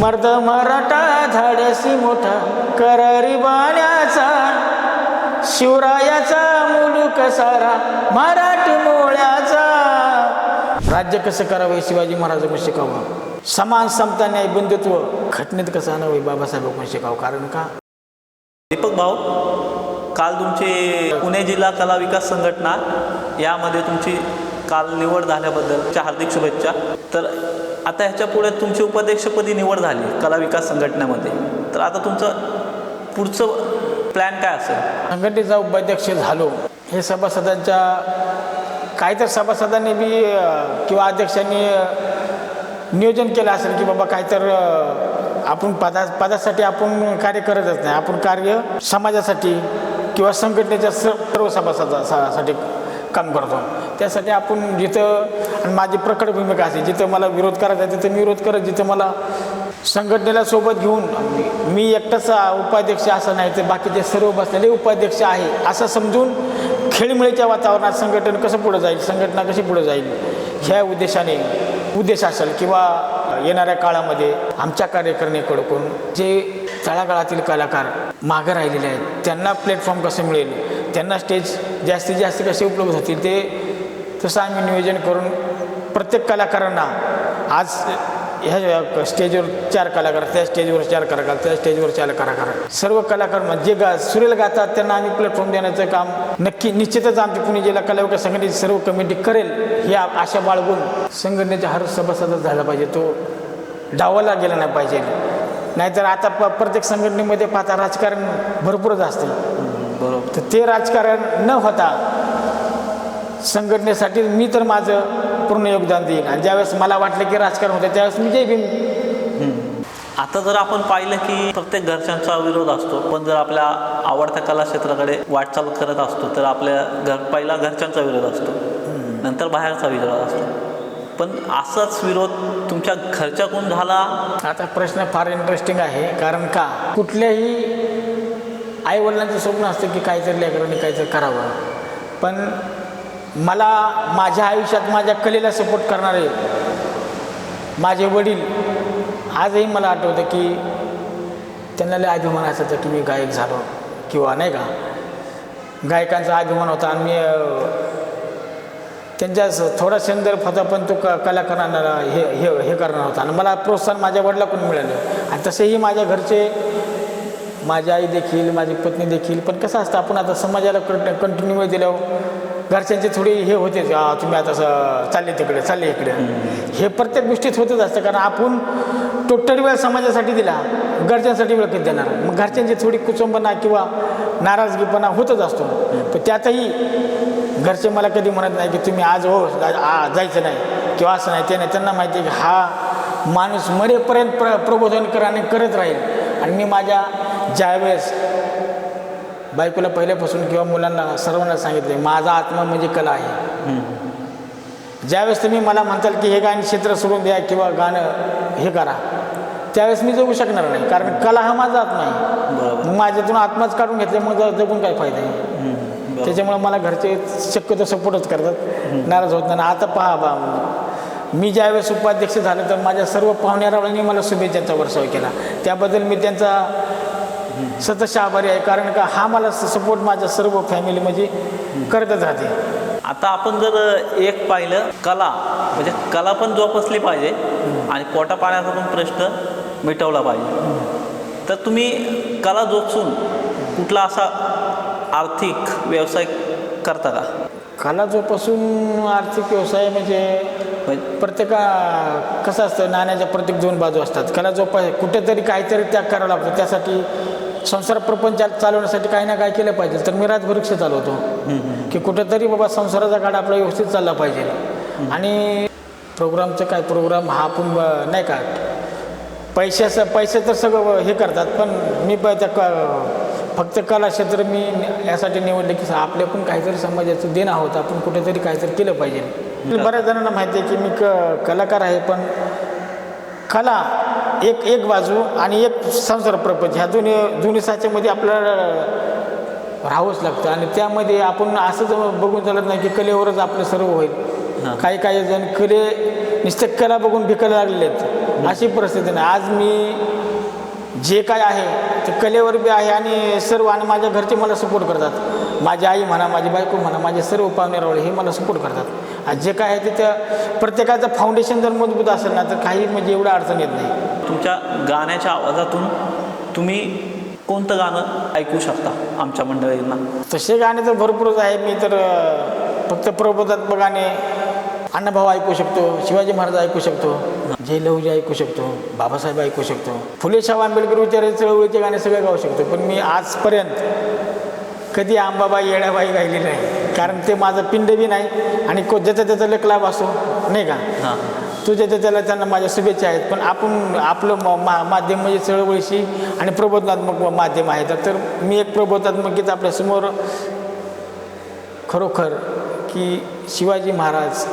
मर्द मराठा धाडसी मोठा करारी बाण्याचा शिवरायाचा मुलूक सारा मराठी मोळ्याचा. राज्य कसं करावं शिवाजी महाराजांकडून शिकावं? समान समता न्याय बंधुत्व घटनेत कसं आणावं बाबासाहेबांकडून शिकावं? कारण का? दीपक भाऊ काल तुमचे पुणे जिल्हा कला विकास संघटना यामध्ये तुमची काल निवड झाल्याबद्दलच्या हार्दिक शुभेच्छा. तर आता ह्याच्या पुढे तुमची उपाध्यक्षपदी निवड झाली कला विकास संघटनेमध्ये. तर आता तुमचं पुढचं प्लॅन काय असेल? संघटनेचा उपाध्यक्ष झालो. हे सभासदांच्या काही तर सभासदांनी बी किंवा अध्यक्षांनी नियोजन केलं असेल की बाबा काय तर आपण पदा पदासाठी आपण कार्य करतच नाही. आपण कार्य समाजासाठी किंवा संघटनेच्या सर्व सभासदासाठी काम करतो. त्यासाठी आपण जिथं आणि माझी प्रकट भूमिका असते जिथं मला विरोध करायचा आहे तिथं मी विरोध करत जिथं मला संघटनेला सोबत घेऊन मी एकटाच उपाध्यक्ष असं नाही तर बाकीचे सर्व बसलेले उपाध्यक्ष आहे असं समजून खेळीमेळीच्या वातावरणात संघटन कसं पुढं जाईल संघटना कशी पुढं जाईल ह्या उद्देशाने उद्देश असेल किंवा येणाऱ्या काळामध्ये आमच्या कार्यकर्त्यांकडून जे तळागाळातील कलाकार मागं राहिलेले आहेत त्यांना प्लॅटफॉर्म कसं मिळेल त्यांना स्टेज जास्तीत जास्त कसे उपलब्ध होतील ते तसं आम्ही नियोजन करून प्रत्येक कलाकारांना आज ह्या स्टेजवर चार कलाकार त्या स्टेजवर चार कलाकार त्या स्टेजवर चार कलाकार. सर्व कलाकार म्हणजे जे गा सुरेल गातात त्यांना आम्ही प्लॅटफॉर्म देण्याचं काम नक्की निश्चितच आमची पुणे जिल्हा कला विकास संघटनेची सर्व कमिटी करेल ही आशा बाळगून संघटनेच्या हर सभासदच झाला पाहिजे तो डावाला गेला नाही पाहिजे. नाहीतर आता प प्रत्येक संघटनेमध्ये पाहता राजकारण भरपूरच असते बरोबर. तर ते राजकारण न होता संघटनेसाठी मी तर माझं पूर्ण योगदान देईन. आणि ज्यावेळेस मला वाटलं की राजकारण होतं त्यावेळेस मी जय भीम. आता जर आपण पाहिलं की प्रत्येक घरच्यांचा विरोध असतो पण जर आपल्या आवडत्या कला क्षेत्राकडे वाटचाल करत असतो तर आपल्या घर पहिला घरच्यांचा विरोध असतो नंतर बाहेरचा विरोध असतो. पण असाच विरोध तुमच्या घरच्याकडून झाला? आता प्रश्न फार इंटरेस्टिंग आहे कारण का? कुठल्याही आईवडिलांचं स्वप्न असतं की काहीतरी लेकरांनी काहीतरी करावं. पण मला माझ्या आयुष्यात माझ्या कलेला सपोर्ट करणारे माझे वडील आजही मला आठवतं की त्यांना लय अभिमान असायचा की मी गायक झालो किंवा नाही का? गायकांचा अभिमान होता आणि मी त्यांच्या स- थोडा संदर्भ होता पण तो क कलाकारांना हे हे हे करणार होता. आणि मला प्रोत्साहन माझ्या वडिलाकडून मिळालं. आणि तसेही माझ्या घरचे माझी आई देखील माझी पत्नी देखील. पण कसं असतं आपण आता समाजाला कंट कंटिन्यू दिल्यावर घरच्यांचे थोडी हे होते "आ, तुम्ही आता चालले तिकडे चालले इकडे. हे प्रत्येक गोष्टीत होतच असतं कारण आपण टोटल वेळ समाजासाठी दिला घरच्यांसाठी वेळ कधी देणार? मग घरच्यांची थोडी कुचंबना किंवा नाराजगीपणा होतच असतो. पण त्यातही घरचे मला कधी म्हणत नाही की तुम्ही आज हो जायचं नाही किंवा असं नाही. ते नाही त्यांना माहिती आहे की हा माणूस मरेपर्यंत प्र प्रबोधन कराने करत राहील. आणि मी माझ्या ज्यावेळेस बायकोला पहिल्यापासून किंवा मुलांना सर्वांना सांगितले माझा आत्मा म्हणजे कला आहे. ज्यावेळेस तुम्ही मला म्हणताल की हे गाणं क्षेत्र सोडून द्या किंवा गाणं हे करा त्यावेळेस मी जगू शकणार नाही कारण कला हा माझा आत्मा आहे. बरोबर. मग माझ्यातून आत्माच काढून घेतले मग ज- जगून काय फायदा आहे. त्याच्यामुळे मला घरचे शक्यतो सपोर्टच करतात. नाराज होत नाही. आता पहा बा मी ज्यावेळेस उपाध्यक्ष झालं तर माझ्या सर्व पाहुण्यारावळ्यांनी मला शुभेच्छांचा वर्षाव केला. त्याबद्दल मी त्यांचा सतत आभारी आहे. कारण का हा मला सपोर्ट माझ्या सर्व फॅमिली म्हणजे करतच राहते. आता आपण जर एक पाहिलं कला. म्हणजे कला पण जोपासली पाहिजे आणि पोटा पाण्याचा पण प्रश्न मिटवला पाहिजे. तर तुम्ही कला जोपासून कुठला असा आर्थिक व्यवसाय करता का? कला जोपासून आर्थिक व्यवसाय म्हणजे म्हणजे प्रत्येका कसं असतं नाण्याच्या प्रत्येक दोन बाजू असतात. कला जोपा कुठेतरी काहीतरी त्याग करावा लागतो. त्यासाठी संसार प्रपंच चालवण्यासाठी काही ना काय केलं पाहिजे. तर मी राजभर रिक्षा चालवतो. की कुठेतरी बाबा संसाराचा काळ आपला व्यवस्थित चालला पाहिजे. आणि प्रोग्रामचं काय प्रोग्राम हा आपण नाही का पैशाचं पैसे तर सगळं हे करतात. पण मी प त्या क फक्त कला क्षेत्र मी यासाठी निवडले की आपल्याकडून काहीतरी समाजाचं देणं आहोत. आपण कुठेतरी काहीतरी केलं पाहिजे. बऱ्याच जणांना माहिती आहे की मी क कलाकार आहे पण कला एक एक बाजू आणि एक संसार प्रपंच. ह्या दोन्ही दोन्ही साच्यामध्ये आपल्याला राहावंच लागतं. आणि त्यामध्ये आपण असंच बघून चालत नाही की कलेवरच आपलं सर्व होईल. काही काही जण कले नुसते कला बघून भिकायला लागलेले आहेत. अशी परिस्थिती नाही. आज मी जे काय आहे ते कलेवर बी आहे आणि सर्व आणि माझ्या घरचे मला सपोर्ट करतात. माझी आई म्हणा माझी बायको म्हणा माझे सर्व पाहुणे रावळे हे मला सपोर्ट करतात. आज जे काय आहे ते त्या प्रत्येकाचं फाउंडेशन जर मजबूत असेल ना तर काही म्हणजे एवढं अडचण येत नाही. तुमच्या गाण्याच्या आवाजातून तुम्ही कोणतं गाणं ऐकू शकता आमच्या मंडळींना? तसे गाणे तर भरपूरच आहे मी तर फक्त प्रबोधात्मक गाणे अण्णाभाऊ ऐकू शकतो शिवाजी महाराज ऐकू शकतो जय लहुजी ऐकू शकतो बाबासाहेब ऐकू शकतो. फुले शाह आंबेडकर विचार चळवळीचे गाणे सगळे गाऊ शकतो. पण मी आजपर्यंत कधी आंबाबाई येड्याबाई गायली नाही. कारण ते माझं पिंड बी नाही आणि को ज्याचा त्याचा लेखलाभ असो नाही का? हां. तुझ्या त्याला त्यांना माझ्या शुभेच्छा आहेत पण आपण आपलं म- मा माध्यम म्हणजे चळवळीशी आणि प्रबोधनात्मक माध्यम आहे. तर मी एक प्रबोधनात्मक गीत आपल्यासमोर खरोखर की शिवाजी महाराज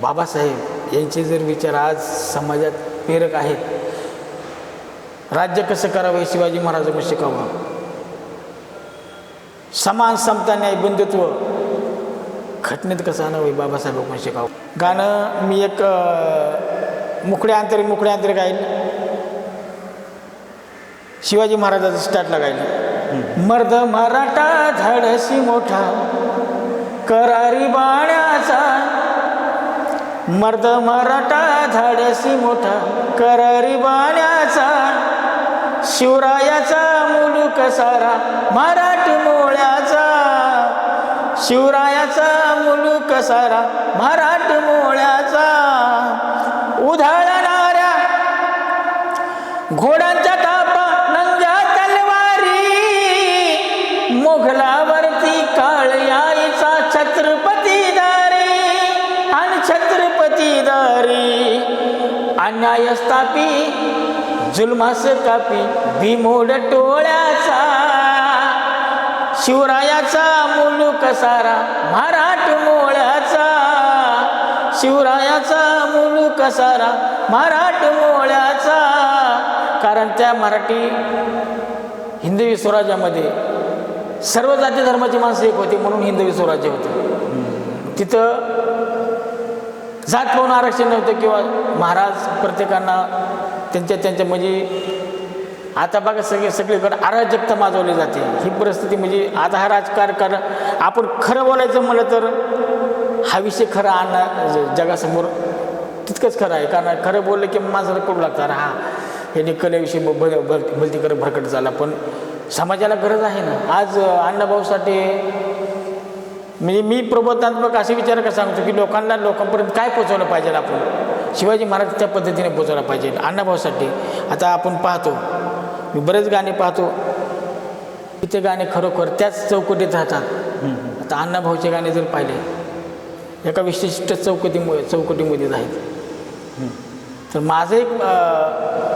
बाबासाहेब यांचे जर विचार आज समाजात प्रेरक आहेत राज्य कसं करावं हे शिवाजी महाराजांना शिकावं समान समता न्याय बंधुत्व घटनेत कसं आणावं हे बाबासाहेबांना शिकावं गाणं मी एक मुकड्या अंतरी मुकड्या अंतरी गाईल शिवाजी महाराजाचं स्टार्टला गाईल मर्द मराठा धाडसी मोठा करारी बाण्याचा. मर्द मराठा धाडसी मोठा करारी बाण्याचा. शिवरायाचा मुलूक सारा मराठी मोळ्याचा. शिवरायाचा मुलूक सारा मराठ मोळ्याचा. उधळणाऱ्या घोड्यांच्या तापा नंग्या तलवारी. मोघलावरती काळयाईचा छत्रपती दारी आणि छत्रपती दारी. अन्याय स्थापी जुलमास कापी भीमोड टोळ्या शिवरायाचा मुलूक सारा मराठ मोळ्याचा. शिवरायाचा मुलूक सारा मराठ मोळ्याचा. कारण त्या मराठी हिंदवी स्वराज्यामध्ये सर्व जाती धर्माची माणसं एक होती म्हणून हिंदवी स्वराज्य होते. तिथं जात पाहून आरक्षण नव्हतं किंवा महाराज प्रत्येकांना त्यांच्या त्यांच्या म्हणजे आता बघा सगळे सगळीकडे अराजकता माजवली जाते. ही परिस्थिती म्हणजे आता हा राजकारण आपण खरं बोलायचं म्हणलं तर हा विषय खरा आणणं जगासमोर तितकंच खरं आहे. कारण खरं बोललं की माणसाला करू लागतं अरे हा याने कलेविषयी ब- भल भल भलतीकडे भरकट झाला. पण समाजाला गरज आहे ना. आज अण्णाभाऊसाठी म्हणजे मी प्रबोधनात्मक असे विचार का सांगतो की लोकांना लोकांपर्यंत काय पोचवलं पाहिजे आपण? शिवाजी महाराज त्या पद्धतीने पोचवला पाहिजे. अण्णाभाऊसाठी. आता आपण पाहतो मी बरेच गाणे पाहतो. ते गाणे खरोखर त्याच चौकटीत राहतात. आता अण्णाभाऊचे गाणे जर पाहिले एका विशिष्ट चौकटीमुळे चौकटीमध्येच आहेत तर माझं एक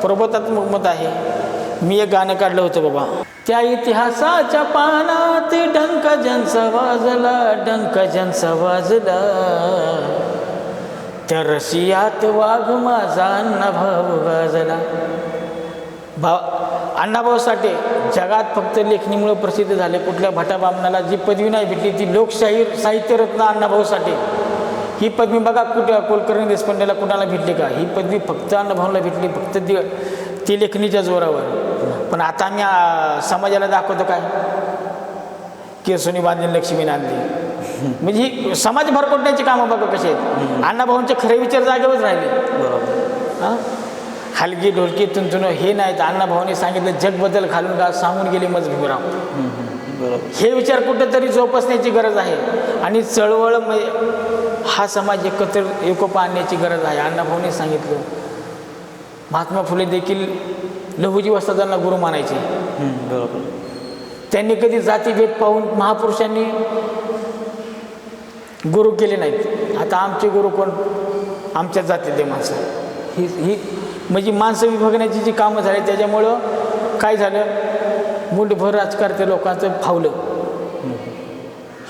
प्रबोधात्मक मत आहे. मी एक गाणं काढलं होतं बाबा. त्या इतिहासाच्या पानात डंक जनचा वाजला डंक जनचा वाजला. त्या रशियात वाघ माझा अण्णाभाऊ गाजला भाव अण्णाभाऊ साठे जगात फक्त लेखणीमुळे प्रसिद्ध झाले. कुठल्या भटाबामणाला जी पदवी नाही भेटली ती लोकशाही साहित्यरत्न अण्णाभाऊ साठे ही पदवी बघा कुठं कुलकर्णी देशपांडेला कुणाला भेटली का? ही पदवी फक्त अण्णाभाऊला भेटली फक्त ती ती लेखणीच्या जोरावर. पण आता आम्ही समाजाला दाखवतो काय? केसोनी बांधून लक्ष्मी नांदली म्हणजे ही समाज भरकटण्याची कामं बघा कशी आहेत. अण्णाभाऊंचे खरे विचार जागेवरच राहिले. बरोबर. हां? हलगी ढोलकी तुंतुन हे नाही तर अण्णाभाऊने सांगितलं जग बदल घालून का सांगून गेली मज भीमराव हम्म, हम्म, बरोबर. हे विचार कुठंतरी जोपासण्याची गरज आहे. आणि चळवळ म्हणजे हा समाज एकत्र एकोपा आणण्याची गरज आहे. अण्णाभाऊने सांगितलं महात्मा फुले देखील लहुजी वस्तादांना गुरु मानायचे. बरोबर. त्यांनी कधी जातीभेद पाहून महापुरुषांनी गुरु केले नाहीत. आता आमचे गुरु कोण? आमच्या जातीतले माणसं. ही ही म्हणजे माणसं विभागण्याची जी कामं झाली त्याच्यामुळं काय झालं? मुठभर राजकारते लोकांचं फावलं.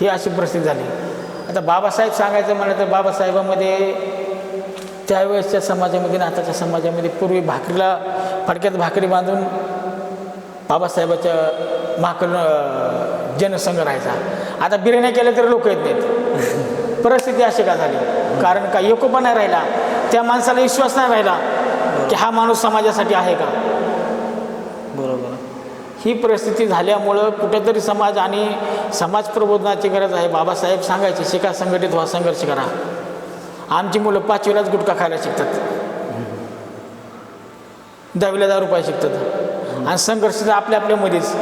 ही अशी परिस्थिती झाली. आता बाबासाहेब सांगायचं म्हणलं तर बाबासाहेबामध्ये त्यावेळेसच्या समाजामध्ये आणि आताच्या समाजामध्ये पूर्वी भाकरीला फडक्यात भाकरी बांधून बाबासाहेबाच्या महाकल जनसंघ राहायचा. आता बिर्याण्या केल्या तरी लोक येत नाहीत. परिस्थिती अशी का झाली? कारण का एकोपा नाही राहिला. त्या माणसाला विश्वास नाही राहिला. की हा माणूस समाजासाठी आहे का? बरोबर. ही परिस्थिती झाल्यामुळं कुठेतरी समाज आणि समाज प्रबोधनाची गरज आहे. बाबासाहेब सांगायचे शिका संघटित व्हा संघर्ष करा. आमची मुलं पाचवीलाच गुटखा खायला शिकतात. दहावीला दहा रुपये शिकतात. आणि संघर्ष तर आपल्या आपल्यामध्येच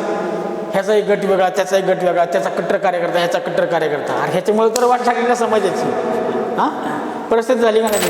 ह्याचा एक गट वेगळा त्याचा एक गट वेगळा त्याचा कट्टर कार्यकर्ता ह्याचा कट्टर कार्यकर्ता. आणि ह्याच्यामुळे तर वाट लागली ना समाजाची. हां? परिस्थिती झाली का नाही